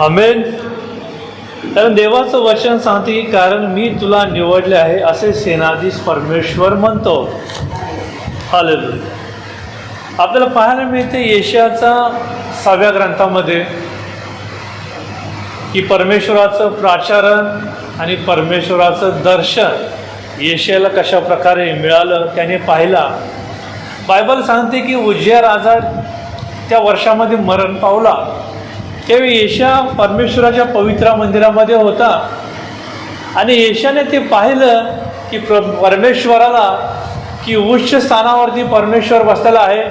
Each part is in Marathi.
आमेन. कारण देवाचं वचन सांगते की कारण मी तुला निवडले आहे असे सेनाधीश परमेश्वर म्हणतो. हालेलुया आपल्याला पाहायला मिळते येशाचा सहाव्या ग्रंथामध्ये की परमेश्वराचं प्राचारण आणि परमेश्वराचं दर्शन येशियाला कशा प्रकारे मिळालं त्याने पाहिला. बायबल सांगते की उज्जया राजा त्या वर्षामध्ये मरण पावला. त्यावेळी येशा परमेश्वराच्या पवित्र मंदिरामध्ये होता आणि येशाने ते पाहिलं की प्र परमेश्वराला की उच्च स्थानावरती परमेश्वर बसलेला आहे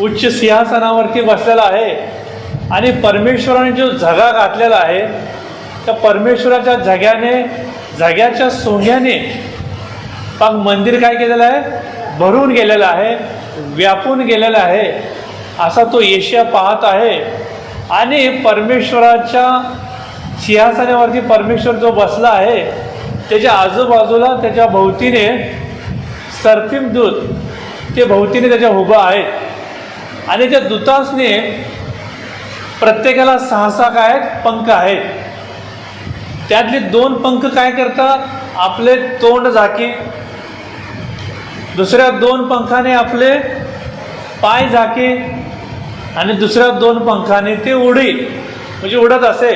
उच्च सिंहासनावरती बसलेला आहे आणि परमेश्वराने जो झगा घातलेला आहे त्या परमेश्वराच्या झग्याने झग्याच्या सोंग्याने मग मंदिर काय केलेलं आहे? भरून गेलेलं आहे व्यापून गेलेलं आहे. असा तो येशिया पाहत आहे. आणि परमेश्वराच्या सिंहासनावरती परमेश्वर जो बसला आहे त्याच्या आजूबाजूला त्याच्या भोवतीने सर्फिम दूत ते भोवतीने त्याच्या उभं आहेत. आणि त्या दूतासने प्रत्येकाला सहा सहा काय पंख आहेत. त्यातले दोन पंख काय करतात? आपले तोंड झाकी. दुसऱ्या दोन पंखाने आपले पाय झाके. आणि दुसऱ्या दोन पंखाने ते उडी म्हणजे उडत असे.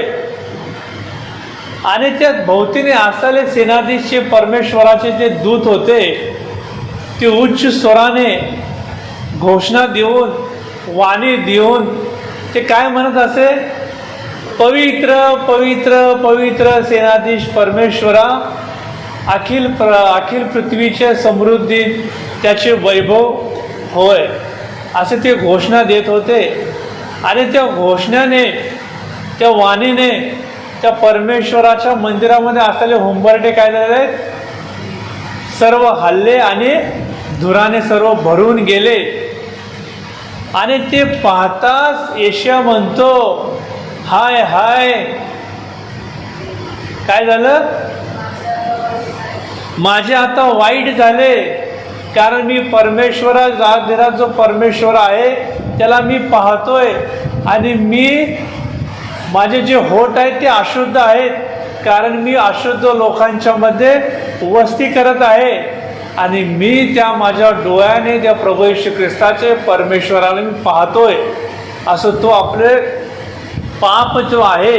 आणि त्या भोवतीने असलेले सेनाधीशचे परमेश्वराचे जे दूत होते ते उच्च स्वराने घोषणा देऊन वाणी देऊन ते काय म्हणत असे? पवित्र पवित्र पवित्र सेनाधीश परमेश्वरा अखिल प्र अखिल पृथ्वीचे समृद्धी त्याचे वैभव होय. असे ते घोषणा देत होते. आणि त्या घोषणाने त्या वाणीने त्या परमेश्वराच्या मंदिरामध्ये असलेले हुंबरटे काय झाले आहेत? सर्व हल्ले आणि धुराने सर्व भरून गेले. आणि ते पाहताच एशिया म्हणतो हाय हाय. काय झालं? माझे आता वाईट झाले. कारण मी परमेश्वरा जागेरात जो परमेश्वर आहे त्याला मी पाहतोय. आणि मी माझे जे होठ आहेत ते अशुद्ध आहेत. कारण मी अशुद्ध लोकांच्यामध्ये वस्ती करत आहे. आणि मी त्या माझ्या डोळ्याने त्या प्रभू येशू ख्रिस्ताचे परमेश्वराला मी पाहतोय. असं तो आपले पाप जो आहे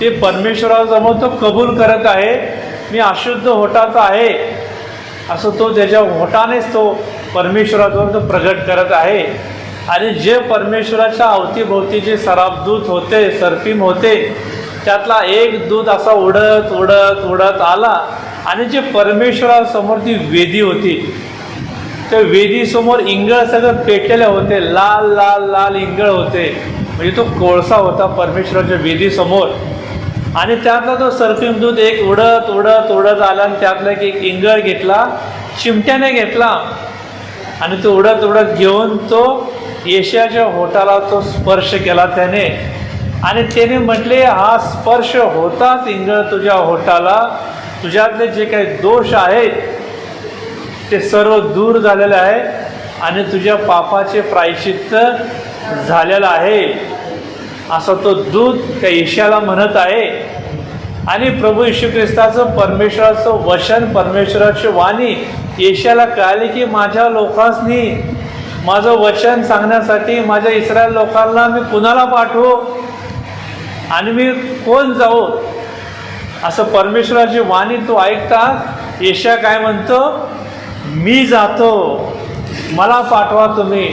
ते परमेश्वराजवळ तो कबूल करत आहे. मी अशुद्ध होटाचा आहे. असं तो त्याच्या होटानेच तो परमेश्वराजवळ तो प्रगट करत आहे. आणि जे परमेश्वराच्या अवतीभोवती जे सराबदूत होते सर्फिम होते त्यातला एक दूध असा उडत उडत उडत आला. आणि जे परमेश्वरासमोर ती वेदी होती त्या वेदीसमोर इंगळ सगळं पेटलेले होते. लाल लाल लाल इंगळ होते. म्हणजे तो कोळसा होता परमेश्वराच्या वेदीसमोर. आणि त्यातला तो सर्फिंग दूध एक उडत उडत उडत आला आणि त्यातला एक इंगळ घेतला चिमट्याने घेतला. आणि तो उडत उडत घेऊन तो येशाच्या होटाला तो स्पर्श केला त्याने. आणि त्याने म्हटले हा स्पर्श होताच इंगळ तुझ्या होटाला. तुझ्यातले जे काही दोष आहेत ते सर्व दूर झालेले आहे आणि तुझ्या पापाचे प्रायश्चित्त झालेलं आहे. असं तो दूत त्या ईशाला म्हणत आहे. आणि प्रभू येशू ख्रिस्ताचं परमेश्वराचं वचन परमेश्वराची वाणी येशाला कळाली की माझ्या लोकांनी माझं वचन सांगण्यासाठी माझ्या इस्रायल लोकांना मी कुणाला पाठवू? आणि मी कोण जाऊ? असं परमेश्वराची वाणी तो ऐकता येशा काय म्हणतो? मी जातो. मला पाठवा तुम्ही.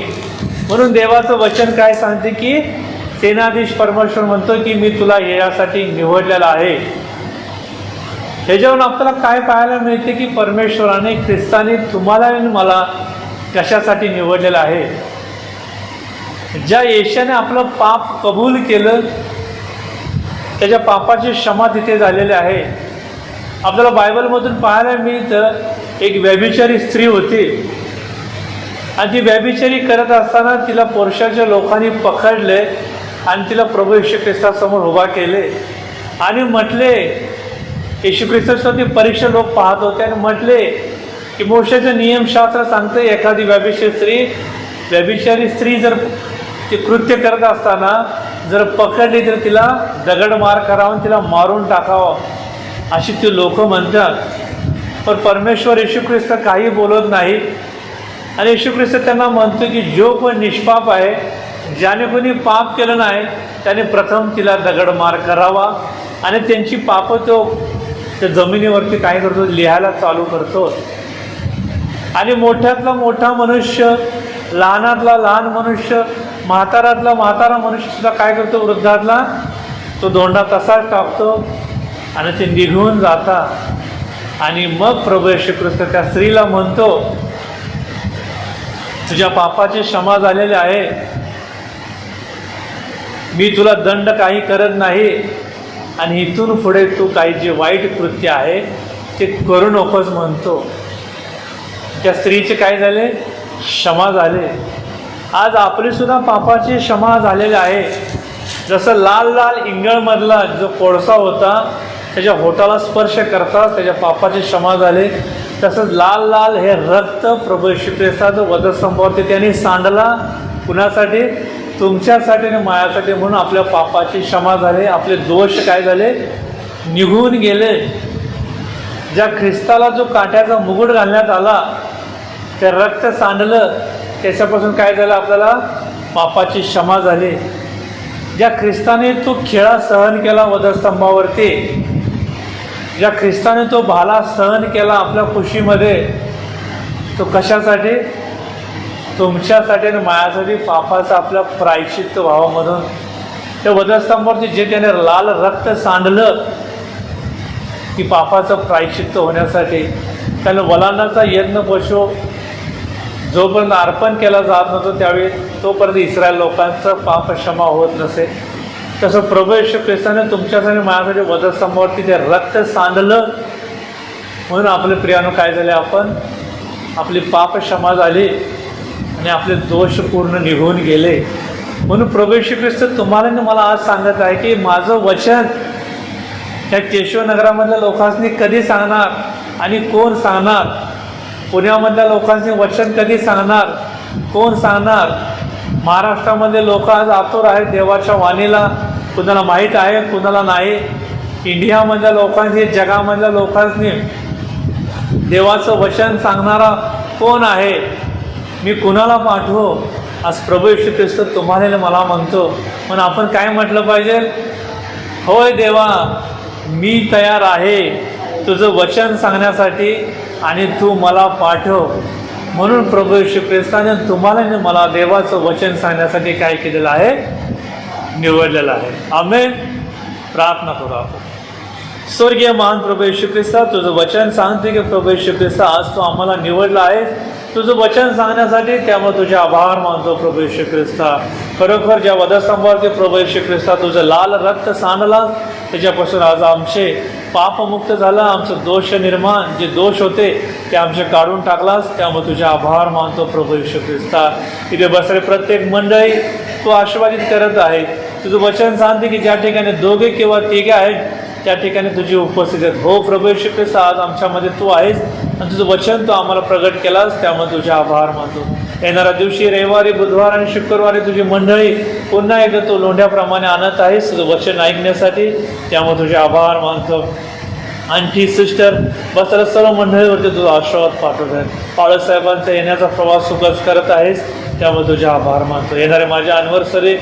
म्हणून देवाचं वचन काय सांगते की सेनाधीश परमेश्वर म्हणतो की मी तुला यासाठी निवडलेला आहे. ह्याच्यावरून आपल्याला काय पाहायला मिळते की परमेश्वराने ख्रिस्ताने तुम्हाला आणि मला कशासाठी निवडलेलं आहे? ज्या येशाने आपलं पाप कबूल केलं त्याच्या पापाची क्षमा तिथे झालेली आहे. आपल्याला बायबलमधून पाहायला मिळतं एक व्यभिचारी स्त्री होती. आणि ती व्यभिचारी करत असताना तिला पुरुषाच्या लोकांनी पकडले. आणि तिला प्रभू येशू ख्रिस्तासमोर उभा केले. आणि म्हटले येशू ख्रिस्तासाठी परीक्षा लोक पाहत होते आणि म्हटले की मोशाचं नियमशास्त्र सांगतं एखादी व्यभिचारी स्त्री व्यभिचारी स्त्री जर ते कृत्य करत असताना जर पकडली तर तिला दगड मार करावा आणि तिला मारून टाकावं. अशी ती लोक म्हणतात. पण परमेश्वर येशू ख्रिस्त काही बोलत नाही आणि येशू ख्रिस्त त्यांना म्हणतो की जो पण निष्पाप आहे ज्याने कोणी पाप केलं नाही त्याने प्रथम तिला दगडमार करावा. आणि त्यांची पापं तो त्या जमिनीवरती काय करतो लिहायला चालू करतो. आणि मोठ्यातला मोठा मनुष्य लहानातला लहान मनुष्य म्हातारातला म्हातारा मनुष्यसुद्धा काय करतो वृद्धातला? तो दोंडा तसाच टाकतो आणि ते निघून जाता. आणि मग प्रभू श्रीकृष्ण त्या स्त्रीला म्हणतो तुझ्या पापाची क्षमा झालेले आहे. मी तुला दंड काही करत नाही. आणि इथून पुढे तू काही जे वाईट कृत्य आहे ते करू नकोस म्हणतो. त्या स्त्रीचे काय झाले? क्षमा झाले. आज आपलीसुद्धा पापाची क्षमा झालेली आहे. जसं लाल लाल इंगळमधला जो कोळसा होता त्याच्या होटाला स्पर्श करताच त्याच्या पापाची क्षमा झाले. तसंच लाल लाल हे रक्त प्रभू श्री ख्रिस्ताचं वधस्तंभावरती त्यांनी सांडला. कुणासाठी? तुमच्यासाठी आणि मायासाठी म्हणून आपल्या पापाची क्षमा झाले आपले दोष काय झाले? निघून गेले. ज्या ख्रिस्ताला जो काट्याचा मुकुट घालण्यात आला ते रक्त सांडलं त्याच्यापासून काय झालं आपल्याला? पापाची क्षमा झाली. ज्या ख्रिस्ताने तो खेळा सहन केला वधस्तंभावरती ज्या ख्रिस्ताने तो भाला सहन केला आपल्या खुशीमध्ये तो कशासाठी? तुमच्यासाठी आणि मायासाठी पापाचं आपल्या प्रायश्चित्त भावामधून त्या वधस्तंभावरती जे त्याने लाल रक्त सांडलं की पापाचं प्रायश्चित्त होण्यासाठी त्यानं वलांनाचा यज्ञ पशु जोपर्यंत अर्पण केला जात नव्हतं त्यावेळी तोपर्यंत इस्रायल लोकांचं पाप क्षमा होत नसे. तसं प्रभू येशू ख्रिस्ताने तुमच्यासाठी माझ्यासाठी वधस्तंभावरती ते रक्त सांडलं. म्हणून आपले प्रियानो काय झाले आपण? आपली पाप क्षमा झाली. आणि आपले दोष पूर्ण निघून गेले. म्हणून प्रभू ख्रिस्त तुम्हाला मला आज सांगत आहे की माझं वचन त्या केशवनगरामधल्या लोकांनी कधी सांगणार आणि कोण सांगणार? पुण्यामधल्या लोकांनी वचन कधी सांगणार? कोण सांगणार? महाराष्ट्रामध्ये लोक आज आतुर आहेत देवाच्या वाणीला. कुणाला माहीत आहे कुणाला नाही? इंडियामधल्या लोकांनी जगामधल्या लोकांनी देवाचं वचन सांगणारा कोण आहे? मी कुणाला पाठवू? आज प्रभू येशू ख्रिस्त तुम्हाला मला म्हणतो. पण आपण काय म्हटलं पाहिजे? होय देवा मी तयार आहे. तुझं वचन सांगण्यासाठी आणि तू मला पाठव. म्हणून प्रभू येशू ख्रिस्ताने तुम्हाला मला देवाचं वचन सांगण्यासाठी काय केलेलं आहे? निवडलेलं आहे. आम्ही प्रार्थना करू आपण. स्वर्गीय महान प्रभू येशू ख्रिस्ता तुझं वचन सांगते की प्रभू येशू ख्रिस्ता आज तू आम्हाला निवडला आहे तुझं वचन सांगण्यासाठी त्यामुळे तुझे आभार मानतो प्रभू श्री ख्रिस्ता. खरोखर ज्या वधस्तंभावरती प्रभू श्री ख्रिस्ता तुझं लाल रक्त सांडला त्याच्यापासून आज आमचे पापमुक्त झाला आमचं दोष निर्माण जे दोष होते ते आमचे काढून टाकलास त्यामुळे तुझे आभार मानतो प्रभू श्री ख्रिस्ता. इथे बसरे प्रत्येक मंडळी तू आशीर्वादित करत आहे. तुझं वचन सांगते की ज्या ठिकाणी दोघे किंवा तिघे आहेत त्या ठिकाणी तुझी उपस्थिती आहेत. हो प्रभू ख्रिस्त आज आमच्यामध्ये तू आहेस आणि तुझं वचन तू आम्हाला प्रगट केलास त्यामुळे तुझे आभार मानतो. येणाऱ्या दिवशी रविवारी बुधवार आणि शुक्रवारी तुझी मंडळी पुन्हा एकदा तू लोंढ्याप्रमाणे आणत आहेस तुझं वचन ऐकण्यासाठी त्यामुळे तुझे आभार मानतो. आणखी सिस्टर बसला सर्व मंडळीवरती तुझा आशीर्वाद पाठवत आहे बाळासाहेबांचा येण्याचा प्रवास सुखच करत आहेस त्यामुळे तुझे आभार मानतो. येणारे माझ्या अनिव्हर्सरी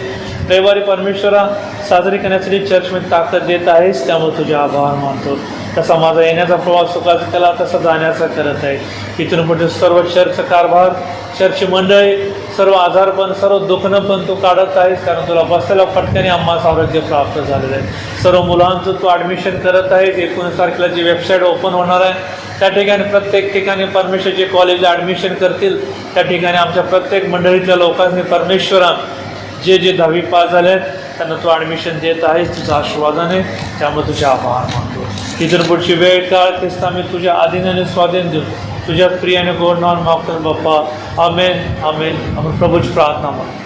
रविवारी परमेश्वरा साजरी करण्यासाठी चर्चमध्ये ताकद देत आहेस त्यामुळे तुझे आभार मानतो. तसा माझा येण्याचा प्रवास सुखाचा केला तसा जाण्याचा करत आहे. इथून पुढे सर्व चर्च कारभार चर्च मंडळी सर्व आजारपण सर्व दुखणं पण तू काढत आहेस कारण तुला बसलेल्या फटक्याने आम्हाला आरोग्य प्राप्त झालेलं आहे सर्व मुलांचं तू ॲडमिशन करत आहेस. एकोणीस तारखेला जी वेबसाईट ओपन होणार आहे त्या ठिकाणी प्रत्येक ठिकाणी परमेश्वरचे कॉलेजला ॲडमिशन करतील. त्या ठिकाणी आमच्या प्रत्येक मंडळीतल्या लोकांनी परमेश्वरा जे जे दहावी पास झाले आहेत त्यांना तू ॲडमिशन देत आहेस तुझं आहे. त्यामुळे तुझे आभार मानतो. इथून पुढची वेळ काळ तेच आम्ही तुझ्या आधीनाने स्वाधीन देऊ. तुझ्या प्रियाने गोड नाव मागतो बाप्पा आमेन आमेन. आम्ही प्रभूची प्रार्थना म्हणतो